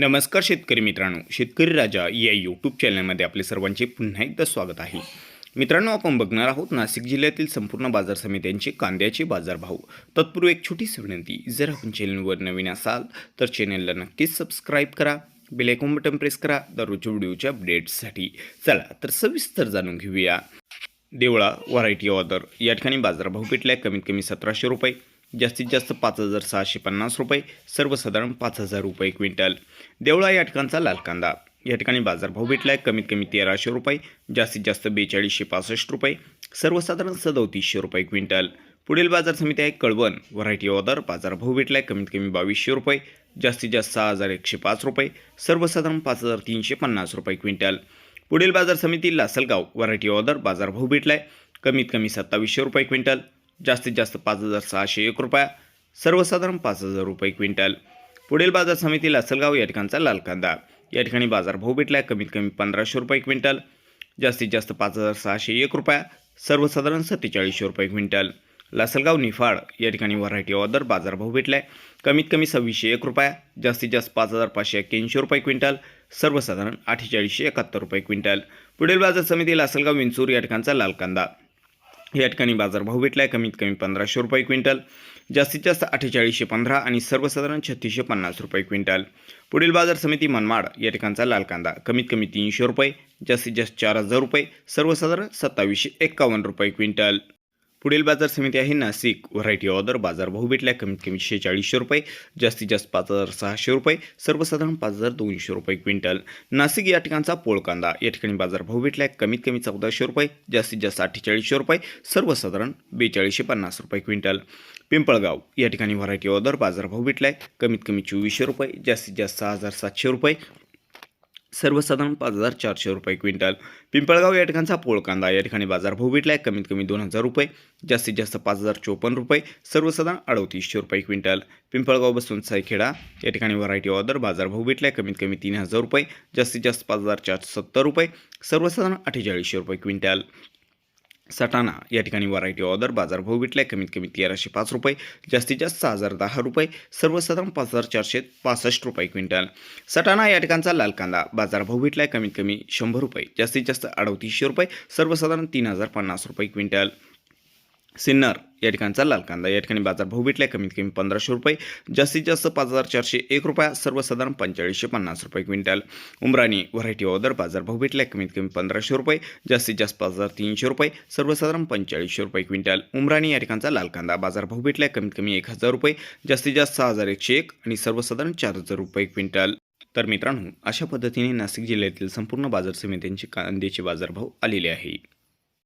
नमस्कार शेतकरी मित्रांनो. शेतकरी राजा या यूट्यूब चॅनलमध्ये आपले सर्वांचे पुन्हा एकदा स्वागत आहे. मित्रांनो आपण बघणार आहोत नाशिक जिल्ह्यातील संपूर्ण बाजार समित्यांचे कांद्याचे बाजारभाव. तत्पूर्वी एक छोटीशी विनंती जर आपण चॅनलवर नवीन असाल तर चॅनलला नक्कीच सबस्क्राईब करा बेलायकॉन बटन प्रेस करा दररोजच्या व्हिडिओच्या अपडेट्ससाठी चला तर सविस्तर जाणून घेऊया. देवळा व्हरायटी ऑर्डर या ठिकाणी बाजारभाव भेटला आहे कमीत कमी सतराशे रुपये. जास्तीत जास्त पाच हजार सहाशे पन्नास रुपये सर्वसाधारण पाच हजार रुपये क्विंटल. देवळा या ठिकाणचा लाल कांदा. या ठिकाणी बाजारभाव भेटला आहे कमीत कमी तेराशे रुपये जास्तीत जास्त बेचाळीसशे पासष्ट रुपये सर्वसाधारण सदोतीसशे रुपये क्विंटल. पुढील बाजार समिती आहे कळवण. व्हरायटी ऑर्डर बाजारभाव भेटला आहे कमीत कमी बावीसशे रुपये जास्तीत जास्त सहा हजार एकशे पाच रुपये सर्वसाधारण पाच हजार तीनशे पन्नास रुपये क्विंटल. पुढील बाजार समिती लासलगाव. व्हरायटी ऑर्डर बाजारभाव भेटला आहे कमीत कमी सत्तावीसशे रुपये क्विंटल. जास्तीत जास्त पाच हजार सहाशे एक रुपया सर्वसाधारण पाच हजार रुपये क्विंटल. पुढील बाजार समिती लासलगाव या ठिकाणचा लाल कांदा. या ठिकाणी बाजारभाव भेटला आहे कमीत कमी पंधराशे रुपये क्विंटल. जास्तीत जास्त पाच हजार सहाशे एक रुपया सर्वसाधारण सत्तेचाळीसशे रुपये क्विंटल. लासलगाव निफाड या ठिकाणी व्हरायटी ऑर्डर बाजारभाव भेटला आहे कमीत कमी सव्वीसशे एक रुपया जास्तीत जास्त पाच हजार पाचशे एक्क्याऐंशी रुपये क्विंटल सर्वसाधारण अठ्ठेचाळीसशे एकाहत्तर रुपये क्विंटल. पुढील बाजार समिती लासलगाव विंचूर या ठिकाणचा लाल कांदा. या ठिकाणी बाजारभाव भेटला आहे कमीत कमी पंधराशे रुपये क्विंटल जास्तीत जास्त अठ्ठेचाळीसशे पंधरा आणि सर्वसाधारण छत्तीसशे पन्नास रुपये क्विंटल. पुढील बाजार समिती मनमाड या ठिकाणचा लाल कांदा कमीत कमी तीनशे रुपये जास्तीत जास्त चार हजार रुपये सर्वसाधारण सत्तावीसशे एक्कावन्न रुपये क्विंटल. पुढील बाजार समिती आहे नाशिक. व्हरायटी ऑर्डर बाजारभाव भेटला कमीत कमी शेहेचाळीसशे रुपये जास्तीत जास्त पाच हजार सहाशे रुपये सर्वसाधारण पाच हजार दोनशे रुपये क्विंटल. नाशिक या ठिकाणचा पोळ कांदा या ठिकाणी बाजारभाव भेटला आहे कमीत कमी चौदाशे रुपये जास्तीत जास्त अठ्ठेचाळीसशे रुपये सर्वसाधारण बेचाळीसशे पन्नास रुपये क्विंटल. पिंपळगाव या ठिकाणी व्हरायटी ऑर्डर बाजारभाव भेटला आहे कमीत कमी चोवीसशे रुपये जास्तीत जास्त सहा हजार सातशे रुपये सर्वसाधारण पाच हजार चारशे रुपये क्विंटल. पिंपळगाव या ठिकाणचा पोळ कांदा या ठिकाणी बाजारभाव भेटला आहे कमीत कमी दोन हजार रुपये. जास्तीत जास्त पाच हजार चोपन्न रुपये. सर्वसाधारण अडतीसशे रुपये क्विंटल. पिंपळगाव बसून सायखेडा. या ठिकाणी व्हरायटी ऑर्डर बाजारभाव भेटला आहे कमीत कमी तीन हजार रुपये. जास्तीत जास्त पाच हजार चारशे सत्तर रुपये. सर्वसाधारण अठ्ठेचाळीसशे रुपये क्विंटल. सटाणा या ठिकाणी व्हरायटी ऑर्डर बाजारभाव भेटला आहे कमीत कमी तेराशे पाच रुपये जास्तीत जास्त सहा हजार दहा रुपये सर्वसाधारण पाच हजार चारशे पासष्ट रुपये क्विंटल. सटाणा या ठिकाणचा लाल कांदा बाजारभाव भेटला आहे कमीत कमी शंभर रुपये जास्तीत जास्त अडतीसशे रुपये सर्वसाधारण तीन हजार पन्नास रुपये क्विंटल. सिन्नर या ठिकाणचा लाल कांदा. या ठिकाणी बाजारभाव भेटला कमीत कमी पंधराशे रुपये. जास्तीत जास्त पाच हजार चारशे एक रुपया सर्वसाधारण पंचेचाळीसशे पन्नास रुपये क्विंटल. उमराणी व्हरायटी ऑर्डर बाजारभाव भेटला कमीत कमी पंधराशे रुपये. जास्तीत जास्त पाच हजार तीनशे रुपये सर्वसाधारण पंचेचाळीसशे रुपये क्विंटल. उमराणी या ठिकाणचा लाल कांदा बाजारभाव भेटला कमीत कमी एक हजार रुपये. जास्तीत जास्त सहा हजार एकशे एक आणि सर्वसाधारण चार हजार रुपये क्विंटल. तर मित्रांनो अशा पद्धतीने नाशिक जिल्ह्यातील संपूर्ण बाजार समित्यांचे कांद्याचे बाजारभाव आलेले आहे.